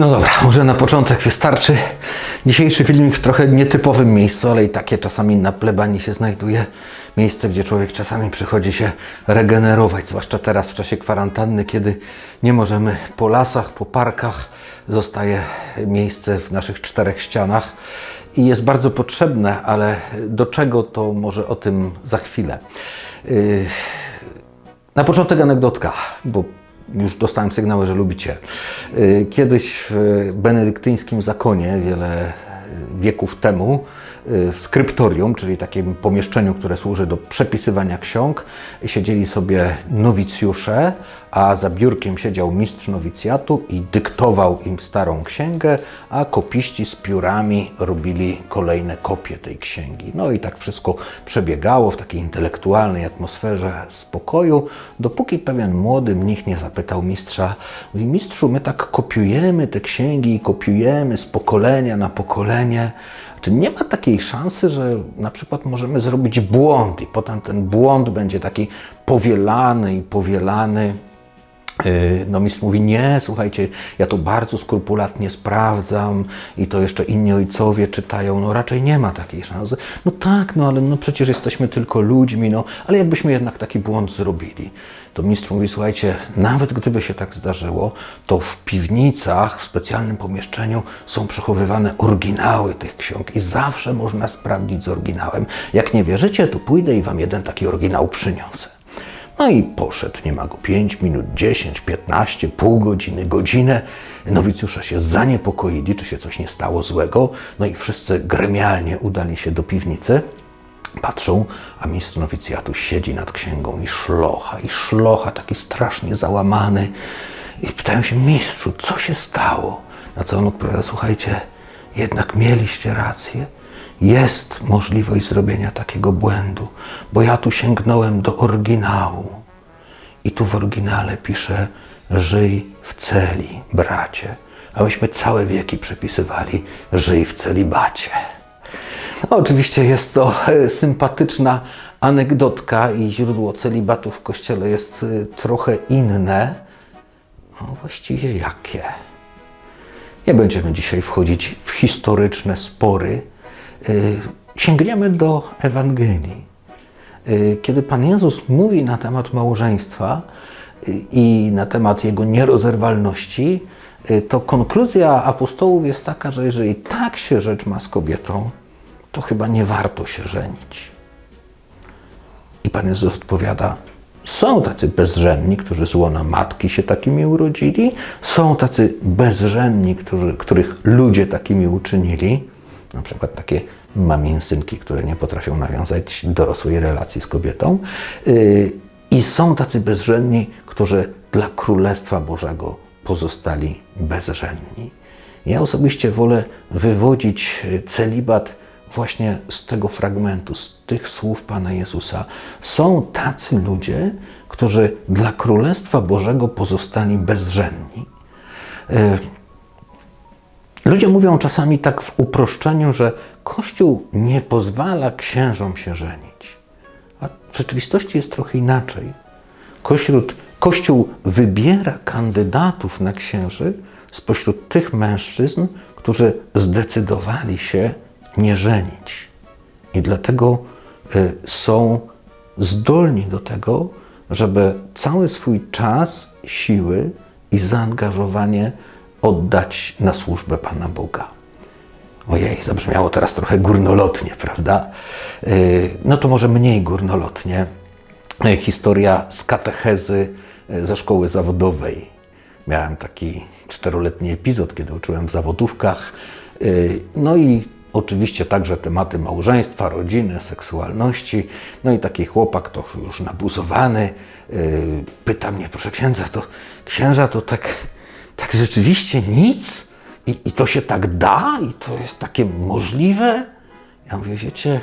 No dobra, może na początek wystarczy. Dzisiejszy filmik w trochę nietypowym miejscu, ale i takie czasami na plebanii się znajduje. Miejsce, gdzie człowiek czasami przychodzi się regenerować, zwłaszcza teraz w czasie kwarantanny, kiedy nie możemy po lasach, po parkach. Zostaje miejsce w naszych czterech ścianach i jest bardzo potrzebne, ale do czego to może o tym za chwilę. Yy, na początek anegdotka, bo już dostałem sygnały, że lubicie. Y, Kiedyś w benedyktyńskim zakonie, wiele wieków temu, y, w skryptorium, czyli takim pomieszczeniu, które służy do przepisywania ksiąg, siedzieli sobie nowicjusze, a za biurkiem siedział mistrz nowicjatu i dyktował im starą księgę, a kopiści z piórami robili kolejne kopie tej księgi. No i tak wszystko przebiegało w takiej intelektualnej atmosferze spokoju, dopóki pewien młody mnich nie zapytał mistrza, mówi, mistrzu, my tak kopiujemy te księgi i kopiujemy z pokolenia na pokolenie, czy nie ma takiej szansy, że na przykład możemy zrobić błąd i potem ten błąd będzie taki powielany i powielany? Yy, No mistrz mówi, nie, słuchajcie, ja to bardzo skrupulatnie sprawdzam i to jeszcze inni ojcowie czytają, no raczej nie ma takiej szansy. No tak, no ale no przecież jesteśmy tylko ludźmi, no ale jakbyśmy jednak taki błąd zrobili. To mistrz mówi, słuchajcie, nawet gdyby się tak zdarzyło, to w piwnicach, w specjalnym pomieszczeniu są przechowywane oryginały tych ksiąg i zawsze można sprawdzić z oryginałem. Jak nie wierzycie, to pójdę i wam jeden taki oryginał przyniosę. No i poszedł, nie ma go 5 minut, 10, 15, pół godziny, godzinę. Nowicjusze się zaniepokoili, czy się coś nie stało złego. No i wszyscy gremialnie udali się do piwnicy. Patrzą, a mistrz nowicjatu siedzi nad księgą i szlocha, i szlocha, taki strasznie załamany. I pytają się, mistrzu, co się stało? Na co on odpowiada, słuchajcie, jednak mieliście rację. Jest możliwość zrobienia takiego błędu, bo ja tu sięgnąłem do oryginału. I tu w oryginale pisze: Żyj w celi, bracie. A myśmy całe wieki przepisywali: Żyj w celibacie. No, oczywiście jest to e, sympatyczna anegdotka i źródło celibatu w kościele jest e, trochę inne. No właściwie jakie? Nie będziemy dzisiaj wchodzić w historyczne spory. Y, Sięgniemy do Ewangelii. Y, Kiedy Pan Jezus mówi na temat małżeństwa y, i na temat jego nierozerwalności, to konkluzja apostołów jest taka, że jeżeli tak się rzecz ma z kobietą, to chyba nie warto się żenić. I Pan Jezus odpowiada, są tacy bezżenni, którzy z łona matki się takimi urodzili, są tacy bezżenni, którzy, których ludzie takimi uczynili, na przykład takie maminsynki, które nie potrafią nawiązać dorosłej relacji z kobietą, Yy, i są tacy bezżenni, którzy dla Królestwa Bożego pozostali bezżenni. Ja osobiście wolę wywodzić y, celibat właśnie z tego fragmentu, z tych słów Pana Jezusa. Są tacy ludzie, którzy dla Królestwa Bożego pozostali bezżenni. Ludzie mówią czasami tak w uproszczeniu, że Kościół nie pozwala księżom się żenić. A w rzeczywistości jest trochę inaczej. Kościół, Kościół wybiera kandydatów na księży spośród tych mężczyzn, którzy zdecydowali się nie żenić. I dlatego y, są zdolni do tego, żeby cały swój czas, siły i zaangażowanie oddać na służbę Pana Boga. Ojej, zabrzmiało teraz trochę górnolotnie, prawda? Yy, No to może mniej górnolotnie. Yy, Historia z katechezy yy, ze szkoły zawodowej. Miałem taki czteroletni epizod, kiedy uczyłem w zawodówkach. No i oczywiście także tematy małżeństwa, rodziny, seksualności. No i taki chłopak, to już nabuzowany, pyta mnie, proszę księdza, to księża to tak tak rzeczywiście nic? I, I to się tak da? I to jest takie możliwe? Ja mówię, wiecie,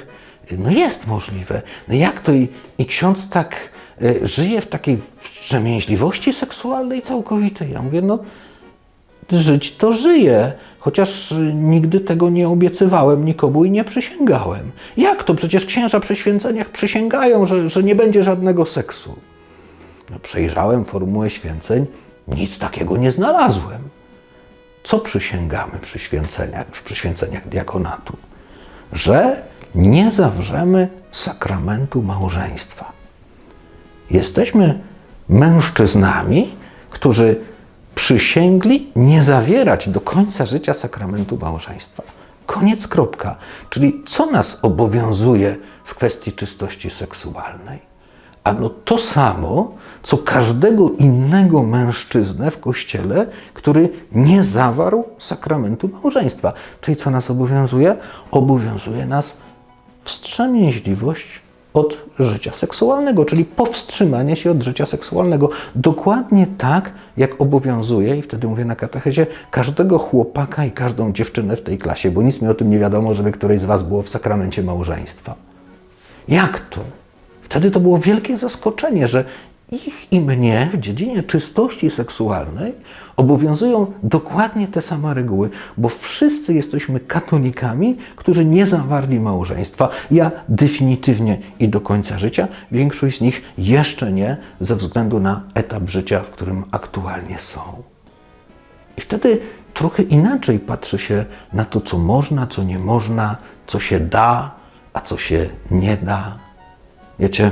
no jest możliwe. No jak to? I, i ksiądz tak e, żyje w takiej wstrzemięźliwości seksualnej całkowitej. Ja mówię, no żyć to żyję, chociaż y, nigdy tego nie obiecywałem nikomu i nie przysięgałem. Jak to? Przecież księża przy święceniach przysięgają, że, że nie będzie żadnego seksu. No, przejrzałem formułę święceń, nic takiego nie znalazłem. co przysięgamy przy święceniach, przy święceniach diakonatu? Że nie zawrzemy sakramentu małżeństwa. Jesteśmy mężczyznami, którzy przysięgli nie zawierać do końca życia sakramentu małżeństwa. Koniec, kropka. Czyli co nas obowiązuje w kwestii czystości seksualnej? Ano to samo, co każdego innego mężczyznę w kościele, który nie zawarł sakramentu małżeństwa. Czyli co nas obowiązuje? Obowiązuje nas wstrzemięźliwość od życia seksualnego, czyli powstrzymanie się od życia seksualnego. Dokładnie tak, jak obowiązuje, i wtedy mówię na katechezie, każdego chłopaka i każdą dziewczynę w tej klasie, bo nic mi o tym nie wiadomo, żeby któreś z Was było w sakramencie małżeństwa. Jak to? Wtedy to było wielkie zaskoczenie, że ich i mnie w dziedzinie czystości seksualnej obowiązują dokładnie te same reguły, bo wszyscy jesteśmy katolikami, którzy nie zawarli małżeństwa. Ja definitywnie i do końca życia, większość z nich jeszcze nie, ze względu na etap życia, w którym aktualnie są. I wtedy trochę inaczej patrzy się na to, co można, co nie można, co się da, a co się nie da. Wiecie,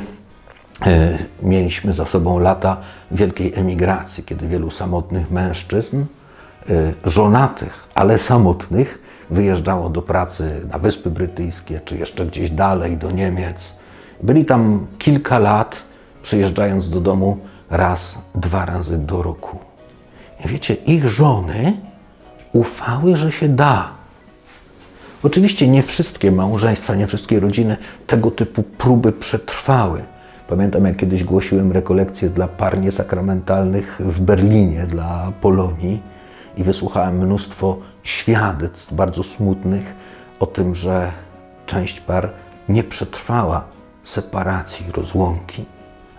e, mieliśmy za sobą lata wielkiej emigracji, kiedy wielu samotnych mężczyzn, e, żonatych, ale samotnych, wyjeżdżało do pracy na Wyspy Brytyjskie, czy jeszcze gdzieś dalej, do Niemiec. Byli tam kilka lat, przyjeżdżając do domu raz, dwa razy do roku. Wiecie, ich żony ufały, że się da. Oczywiście nie wszystkie małżeństwa, nie wszystkie rodziny tego typu próby przetrwały. Pamiętam, jak kiedyś głosiłem rekolekcje dla par niesakramentalnych w Berlinie, dla Polonii i wysłuchałem mnóstwo świadectw bardzo smutnych o tym, że część par nie przetrwała separacji, rozłąki.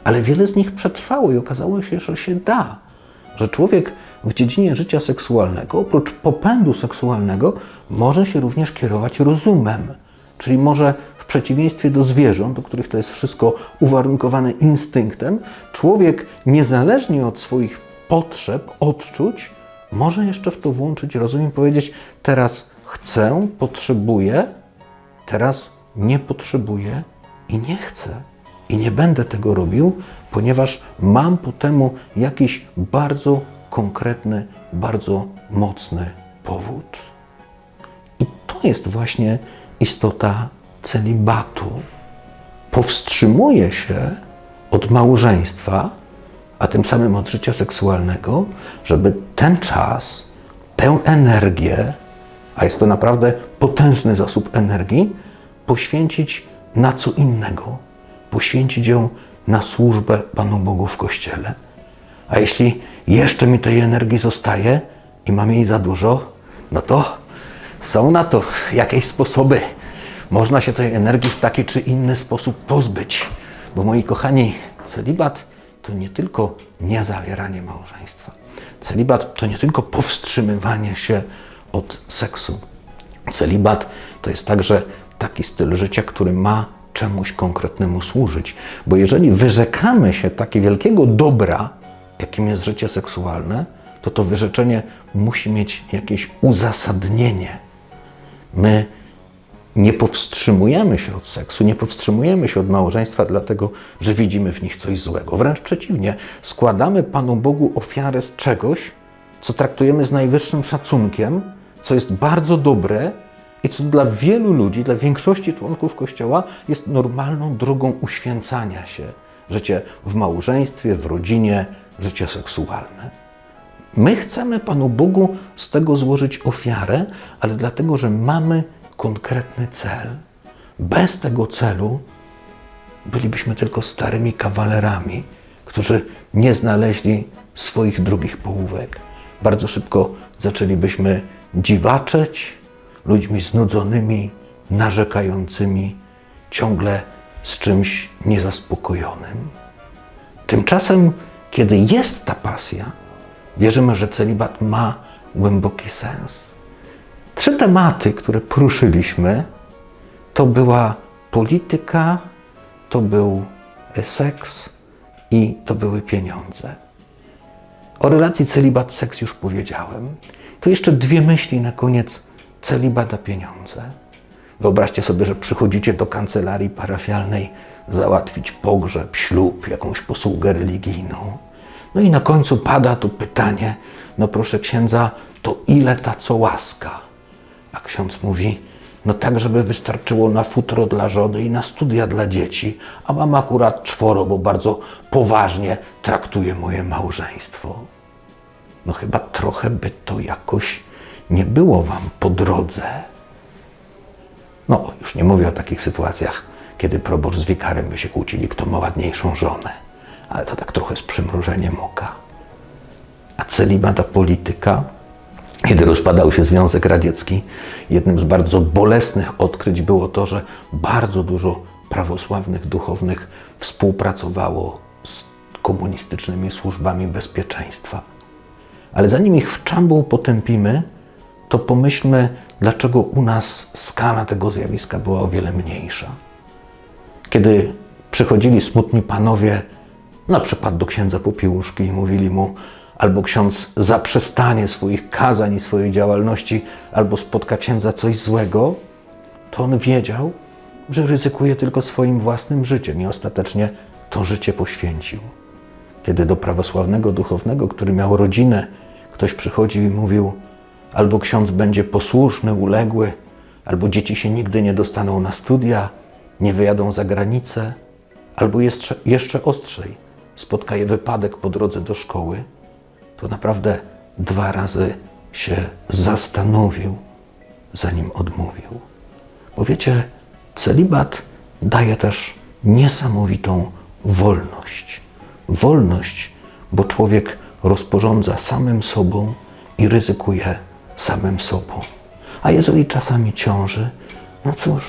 Ale wiele z nich przetrwało i okazało się, że się da. Że człowiek w dziedzinie życia seksualnego, oprócz popędu seksualnego, może się również kierować rozumem. Czyli może w przeciwieństwie do zwierząt, do których to jest wszystko uwarunkowane instynktem, człowiek niezależnie od swoich potrzeb, odczuć, może jeszcze w to włączyć rozum i powiedzieć: Teraz chcę, potrzebuję, teraz nie potrzebuję i nie chcę. I nie będę tego robił, ponieważ mam po temu jakiś bardzo konkretny, bardzo mocny powód. I to jest właśnie istota celibatu. Powstrzymuje się od małżeństwa, a tym samym od życia seksualnego, żeby ten czas, tę energię, a jest to naprawdę potężny zasób energii, poświęcić na co innego. Poświęcić ją na służbę Panu Bogu w Kościele. A jeśli jeszcze mi tej energii zostaje i mam jej za dużo, no to są na to jakieś sposoby. Można się tej energii w taki czy inny sposób pozbyć. Bo moi kochani, celibat to nie tylko niezawieranie małżeństwa. Celibat to nie tylko powstrzymywanie się od seksu. Celibat to jest także taki styl życia, który ma czemuś konkretnemu służyć. Bo jeżeli wyrzekamy się takiego wielkiego dobra, jakim jest życie seksualne, to to wyrzeczenie musi mieć jakieś uzasadnienie. My nie powstrzymujemy się od seksu, nie powstrzymujemy się od małżeństwa, dlatego że widzimy w nich coś złego. Wręcz przeciwnie, składamy Panu Bogu ofiarę z czegoś, co traktujemy z najwyższym szacunkiem, co jest bardzo dobre i co dla wielu ludzi, dla większości członków Kościoła jest normalną drogą uświęcania się. Życie w małżeństwie, w rodzinie, życie seksualne. My chcemy Panu Bogu z tego złożyć ofiarę, ale dlatego, że mamy konkretny cel. Bez tego celu bylibyśmy tylko starymi kawalerami, którzy nie znaleźli swoich drugich połówek. Bardzo szybko zaczęlibyśmy dziwaczeć, ludźmi znudzonymi, narzekającymi, ciągle z czymś niezaspokojonym. Tymczasem, kiedy jest ta pasja, wierzymy, że celibat ma głęboki sens. Trzy tematy, które poruszyliśmy, to była polityka, to był seks i to były pieniądze. O relacji celibat-seks już powiedziałem. To jeszcze dwie myśli na koniec. Celibat a pieniądze. Wyobraźcie sobie, że przychodzicie do kancelarii parafialnej załatwić pogrzeb, ślub, jakąś posługę religijną. No i na końcu pada tu pytanie, no proszę księdza, to ile ta co łaska? A ksiądz mówi, no tak, żeby wystarczyło na futro dla żony i na studia dla dzieci, a mam akurat czworo, bo bardzo poważnie traktuje moje małżeństwo. No chyba trochę by to jakoś nie było wam po drodze. No, już nie mówię o takich sytuacjach, kiedy proboszcz z wikarem by się kłócili, kto ma ładniejszą żonę. Ale to tak trochę z przymrużeniem oka. A celibat, a polityka? Kiedy rozpadał się Związek Radziecki, jednym z bardzo bolesnych odkryć było to, że bardzo dużo prawosławnych duchownych współpracowało z komunistycznymi służbami bezpieczeństwa. Ale zanim ich w czambuł potępimy, to pomyślmy, dlaczego u nas skala tego zjawiska była o wiele mniejsza. Kiedy przychodzili smutni panowie, na przykład do księdza Popiełuszki i mówili mu, albo ksiądz zaprzestanie swoich kazań i swojej działalności, albo spotka księdza coś złego, to on wiedział, że ryzykuje tylko swoim własnym życiem i ostatecznie to życie poświęcił. Kiedy do prawosławnego duchownego, który miał rodzinę, ktoś przychodził i mówił: albo ksiądz będzie posłuszny, uległy, albo dzieci się nigdy nie dostaną na studia, nie wyjadą za granicę, albo jeszcze, jeszcze ostrzej, spotka je wypadek po drodze do szkoły, to naprawdę dwa razy się zastanowił, zanim odmówił. Bo wiecie, celibat daje też niesamowitą wolność. Wolność, bo człowiek rozporządza samym sobą i ryzykuje samym sobą. A jeżeli czasami ciąży, no cóż,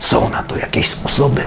są na to jakieś sposoby.